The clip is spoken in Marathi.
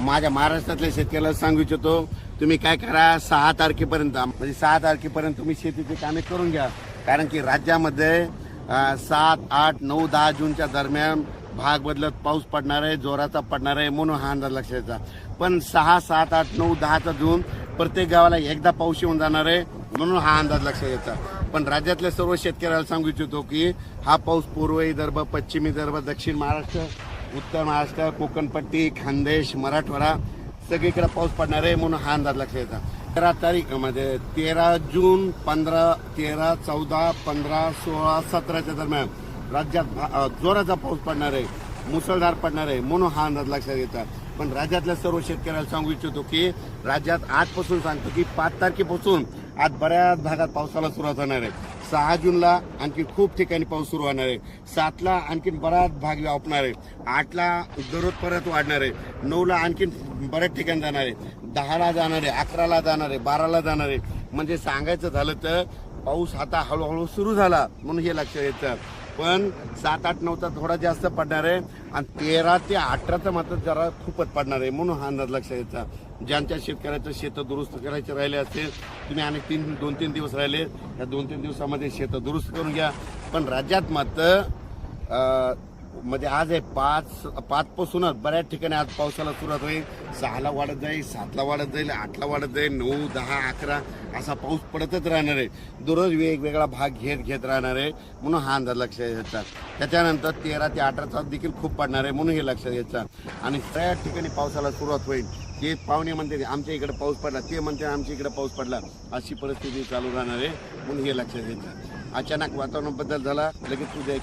माझ्या महाराष्ट्रातल्या शेतकऱ्याला सांगू इच्छितो तुम्ही काय करा सहा तारखेपर्यंत म्हणजे सहा तारखेपर्यंत तुम्ही शेतीची कामे करून घ्या. कारण की राज्यामध्ये सात आठ नऊ दहा जूनच्या दरम्यान भाग बदलत पाऊस पडणार आहे जोराचा पडणार आहे म्हणून हा अंदाज लक्षात पण सहा सात आठ नऊ दहाचा जून प्रत्येक गावाला एकदा पाऊस येऊन जाणार आहे म्हणून हा अंदाज लक्षात यायचा पण राज्यातल्या सर्व शेतकऱ्याला सांगू इच्छितो की हा पाऊस पूर्व विदर्भ पश्चिम विदर्भ दक्षिण महाराष्ट्र उत्तर महाराष्ट्र कोकणपट्टी खानदेश मराठवाडा सगळीकडे पाऊस पडणार आहे म्हणून हा अंदाज लक्षात येतात तेरा तारीख म्हणजे तेरा जून पंधरा तेरा चौदा पंधरा सोळा सतराच्या दरम्यान राज्यात भा- जोराचा पाऊस पडणार आहे मुसळधार पडणार आहे म्हणून हा अंदाज लक्षात येतात पण राज्यातल्या सर्व शेतकऱ्याला सांगू इच्छितो की राज्यात आजपासून सांगतो की पाच तारखेपासून आज बऱ्याच भागात पावसाला सुरुवात होणार आहे. सहा जूनला आणखी खूप ठिकाणी पाऊस सुरू होणार आहे. सातला आणखीन बराच भाग व्यापणार आहे. आठला दररोज परत वाढणार आहे. नऊला आणखीन बऱ्याच ठिकाणी जाणार आहे. दहाला जाणार आहे अकराला जाणार आहे बाराला जाणार आहे. म्हणजे सांगायचं झालं तर पाऊस आता हळूहळू सुरू झाला म्हणून हे लक्षात येतं. पण सात आठ नऊचा थोडा जास्त पडणार आहे आणि तेरा ते अठराचा मात्र जरा खूपच पडणार आहे म्हणून हा अंदाज लक्षात यायचा ज्यांच्या शेतकऱ्याचं शेतं दुरुस्त करायचे राहिले असेल तुम्ही आणि तीन दोन तीन दिवस राहिले. या दोन तीन दिवसामध्ये शेतं दुरुस्त करून घ्या. पण राज्यात मात्र म्हणजे आज आहे पाच पाचपासूनच बऱ्याच ठिकाणी आज पावसाला सुरुवात होईल. सहाला वाढत जाईल सातला वाढत जाईल आठला वाढत जाईल नऊ दहा अकरा असा पाऊस पडतच राहणार आहे. दररोज वेगवेगळा भाग घेत घेत राहणार आहे. म्हणून हा अंदाज लक्षात घ्यायचा त्याच्यानंतर तेरा ते अठरा तास देखील खूप पडणार आहे म्हणून हे लक्षात घ्यायचा आणि बऱ्याच ठिकाणी पावसाला सुरुवात होईल ते पाहुणे म्हणते आमच्या इकडे पाऊस पडला ते म्हणते आमच्या इकडे पाऊस पडला अशी परिस्थिती चालू राहणार आहे म्हणून हे लक्षात घ्यायचं अचानक वातावरण बदल झाला लगेच तुझ्या एक